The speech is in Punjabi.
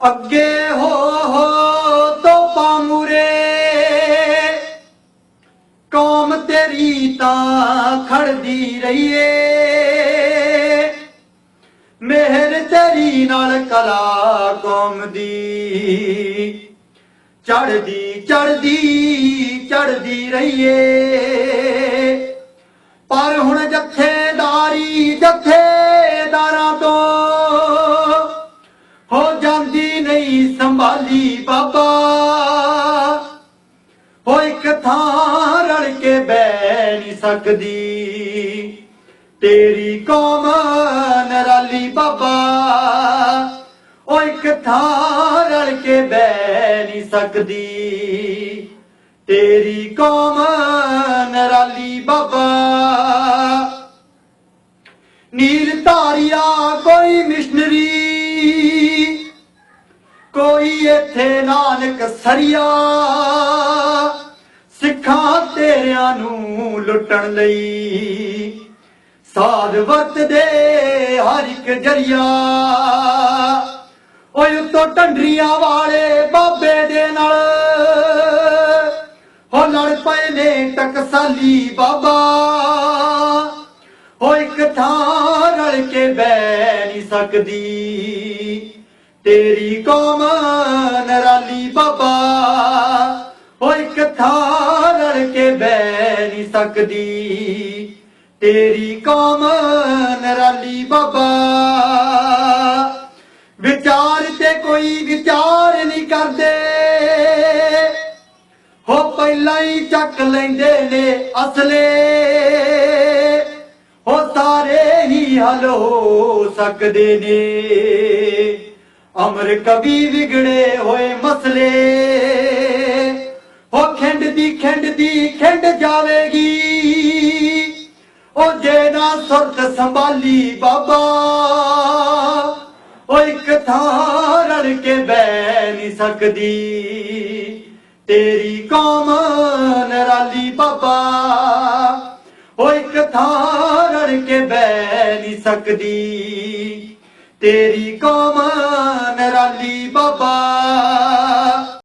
ਅੱਗੇ ਹੋ ਹੋ ਤੋਪਾ ਮੂਰੇ ਕੌਮ ਤੇਰੀ ਤਾਂ ਖੜਦੀ ਰਹੀਏ। ਮਿਹਰ ਤੇਰੀ ਨਾਲ ਕਲਾ ਕੌਮ ਦੀ ਚੜਦੀ ਚੜਦੀ ਚੜਦੀ ਰਹੀਏ। ਪਰ ਹੁਣ ਜਥੇਦਾਰੀ ਜਥੇ ਨਹੀਂ ਸੰਭਾਲੀ ਬਾਬਾ। ਹੋ ਇੱਕ ਥਾਂ ਰਲ ਕੇ ਬਹਿ ਨਹੀਂ ਸਕਦੀ। ਤੇਰੀ ਕੌਮ ਨਰਾਲੀ ਬਾਬਾ। ਉਹ ਇੱਕ ਥਾਂ ਰਲ ਕੇ ਬਹਿ ਨਹੀਂ ਸਕਦੀ। ਤੇਰੀ ਕੌਮ ਇੱਥੇ ਨਾਨਕ ਸਰੀਆ, ਸਿੱਖਾਂ ਤੇਰਿਆਂ ਨੂੰ ਲੁੱਟਣ ਲਈ। ਸਾਧ ਵਰਤਦੇ ਹਰ ਇੱਕ ਜਰੀਆ। ਓਏ ਉਤੋਂ ਟੰਡਰੀਆਂ ਵਾਲੇ ਬਾਬੇ ਦੇ ਨਾਲ। ਹੋ ਲੜ ਪਏ ਨੇ ਟਕਸਾਲੀ ਬਾਬਾ। ਹੋ ਇੱਕ ਥਾਂ ਰਲ ਕੇ ਬੈ ਨਹੀਂ ਸਕਦੀ। ਤੇਰੀ ਕੌਮ ਨਰਾਲੀ ਬਾਬਾ ਹੋ ਇੱਕ ਥਾਂ ਰਲ ਕੇ ਬਹਿ ਨਹੀਂ ਸਕਦੀ। ਤੇਰੀ ਕੌਮ ਨਰਾਲੀ ਬਾਬਾ, ਵਿਚਾਰ ਤੇ ਕੋਈ ਵਿਚਾਰ ਨਹੀਂ ਕਰਦੇ। ਹੋ ਪਹਿਲਾਂ ਹੀ ਚੱਕ ਲੈਂਦੇ ਨੇ ਅਸਲੇ, ਹੋ ਸਾਰੇ ਹੀ ਹੱਲ ਹੋ ਸਕਦੇ ਨੇ। ਅਮਰ ਕਵੀ ਵਿਗੜੇ ਹੋਏ ਮਸਲੇ। ਹੋ ਖੰਡ ਦੀ ਖੰਡ ਦੀ ਖੰਡ ਜਾਵੇਗੀ। ਉਹ ਜੇ ਨਾ ਸੁਰਤ ਸੰਭਾਲੀ ਬਾਬਾ, ਉਹ ਇੱਕ ਥਾਂ ਰਲ ਕੇ ਬਹਿ ਨਹੀਂ ਸਕਦੀ। ਤੇਰੀ ਕੌਮ ਨਰਾਲੀ ਬਾਬਾ, ਉਹ ਇੱਕ ਥਾਂ ਰਲ ਕੇ ਬਹਿ ਨਹੀਂ ਸਕਦੀ। ਤੇਰੀ ਕੌਮ ਨਰਾਲੀ ਬਾਬਾ।